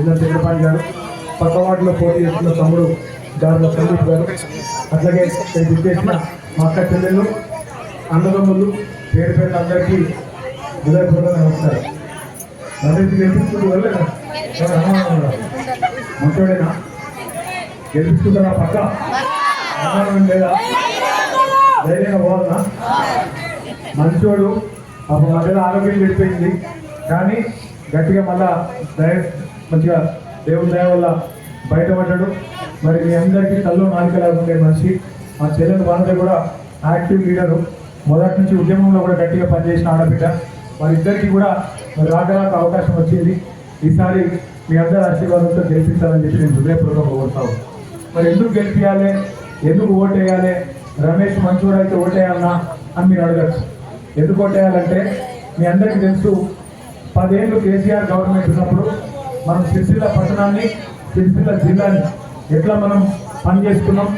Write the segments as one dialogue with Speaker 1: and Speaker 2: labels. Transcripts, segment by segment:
Speaker 1: ఇలా చంద్రపాణి గారు పక్క వాటిలో పోటీ చేస్తున్న తమ్ముడు గారుల సందీప్ గారు. అట్లాగే ఇక్కడ విచ్చేసిన మా అక్క చెల్లెలు అన్నదమ్ములు పేరు పేరు అందరికీ హృదయపూర్వక నమస్కారం. అందరికీ గెలిపించుకుంటూ వెళ్ళలేదా? మంచోడేనా? గెలిపించుకుంటారా పక్క? అనుమానం లేదా? ధైర్యంగా పోవాలనా? మంచోడు అప్పుడు మధ్యలో ఆరోగ్యం చెడిపోయింది. కానీ గట్టిగా మళ్ళా మంచిగా దేవుడి దయ వల్ల బయటపడ్డాడు. మరి మీ అందరికీ కళ్ళు నాలుకలాగా ఉండే మనిషి మా చెల్లెలు వాళ్ళతో కూడా యాక్టివ్ లీడరు. మొదటి నుంచి ఉద్యమంలో కూడా గట్టిగా పనిచేసిన ఆడబిడ్డ. వారిద్దరికీ కూడా మరి రాగరాక అవకాశం వచ్చింది. ఈసారి మీ అందరి ఆశీర్వాదంతో గెలిపించాలని చెప్పి నేను హృదయపూర్వకంగా కోరుతాను మరి ఎందుకు గెలిపించాలి ఎందుకు ఓటేయాలి? రమేష్ మంచూర్ అయితే ఓటేయాలన్నా అని మీరు అడగచ్చు. ఎందుకు ఓటేయాలంటే మీ అందరికీ తెలుసు పదేళ్ళు కేసీఆర్ గవర్నమెంట్ ఉన్నప్పుడు మనం సిరిసిల్ల పట్టణాన్ని సిరిసిల్ల జిల్లాని ఎట్లా మనం పని చేసుకున్నాం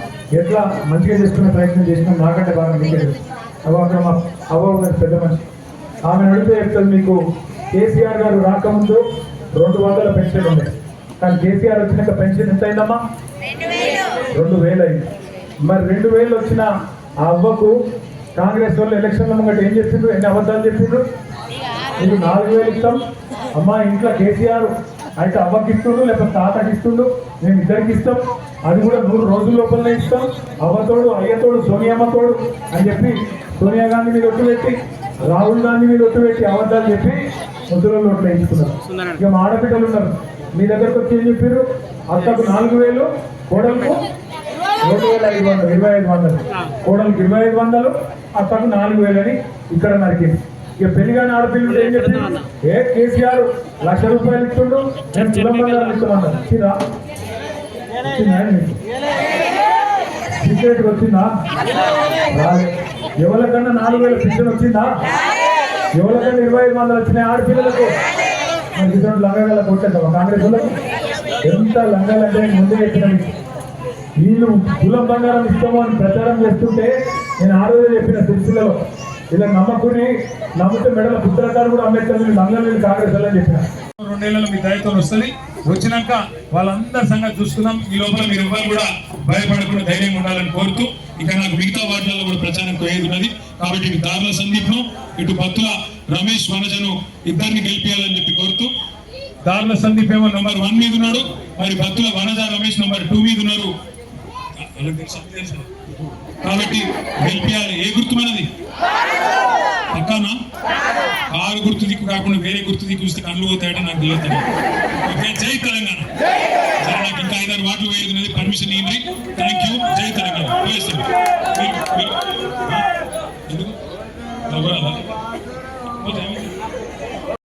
Speaker 1: ఎట్లా మంచిగా చేసుకునే ప్రయత్నం చేసినాం నాకంటే బాగా మీకే తెలుసు. అవ్వ మా అవ్వ పెద్ద మనిషి. ఆమె నడిపే చెప్తుంది మీకు కేసీఆర్ గారు రాకముందు రెండు వందల పెన్షన్ ఉండే. కానీ కేసీఆర్ వచ్చినాక పెన్షన్ ఎంత అయిందమ్మా రెండు వేలు అయింది. మరి రెండు వేలు వచ్చిన ఆ అవ్వకు కాంగ్రెస్ వాళ్ళు ఎలక్షన్ల ముంగట ఏం చెప్పిండ్రు? ఎన్ని అబద్ధాలు చెప్పిండ్రు? మీకు నాలుగు వేలు ఇస్తాం. అమ్మా ఇంట్లో కేసీఆర్ అయితే అవ్వకి ఇస్తుండు లేకపోతే తాతకి ఇస్తుండు మేము ఇద్దరికి ఇస్తాం. అది కూడా నూరు రోజుల లోపలనే ఇస్తాం. అవ్వతోడు అయ్యతోడు సోనియమ్మ తోడు అని చెప్పి సోనియా గాంధీ మీద ఒట్టు పెట్టి రాహుల్ గాంధీ మీద ఒట్టు పెట్టి అబద్ధాలు చెప్పి ముద్దులలో ఓట్లు వేయించుకున్నారు. ఇక మా ఆడబిడ్డలు ఉన్నారు. మీ దగ్గరకు వచ్చి ఏం చెప్పారు అత్తకు నాలుగు వేలు కోడలకు రెండు వేల ఐదు వందలు ఇరవై ఐదు వందలు. కోడలకు ఇరవై ఐదు వందలు అత్తకు నాలుగు వేలని ఇక్కడ నరికింది ఇక పెళ్ళిగాని ఆడపిల్లలు ఏం చెప్పింది ఏ కేసీఆర్ లక్ష రూపాయలు ఇస్తుండు? నేను తులం బంగారం ఇచ్చిరా ఇచ్చిందా? వచ్చిందా. ఎవరికన్నా నాలుగు వేల పింఛన్ వచ్చిందా? ఎవరికన్నా ఇరవై ఐదు వందలు వచ్చినాయి ఆడపిల్లలకు? మరి ఇటువంటి లంగాల కొట్టేద్దామా? కాంగ్రెస్ ఎంత లంగాలు అంటే నేను ముందే చెప్పిన మీకు. వీళ్ళు కులం బంగారం ఇస్తాము అని ప్రచారం చేస్తుంటే నేను ఆ రోజే చెప్పిన సిరిసిల్లలో. ఇలా నమ్మకుని నమ్మితే మెడల పుత్రకారు కూడా అంబేద్కర్ వీళ్ళు కాంగ్రెస్ అని చెప్పిన
Speaker 2: రెండేళ్ళలో మీ దయతో వస్తుంది. వచ్చినాక వాళ్ళందరి సంగతి చూసుకుందాం. ఈ లోపల మీరు ఎవరు కూడా భయపడకుండా ధైర్యంగా ఉండాలని కోరుతూ ఇక నాకు మిగతా వార్డులలో కూడా ప్రచారం పోయేది ఉన్నది. కాబట్టి ఇటు దారుల సందీప్ను ఇటు భక్తుల రమేష్ వనజను ఇద్దరిని గెలిపించాలని చెప్పి కోరుతూ దారుల సందీప్ ఏమో నంబర్ వన్ మీద ఉన్నాడు. మరి భక్తుల వనజ రమేష్ నెంబర్ టూ మీద ఉన్నారు. కాబట్టి గెలిపించాలి ఏ గుర్తు పక్కానా కారు గుర్తు దిక్కు కాకుండా వేరే గుర్తు దిక్కు ఇస్తే కళ్ళు పోతాయట నాకు తెలియదు ఓకే జై తెలంగాణ సరే నాకు ఇంకా ఐదారు వాటిలు వేయదున్నది పర్మిషన్ ఇవ్వండి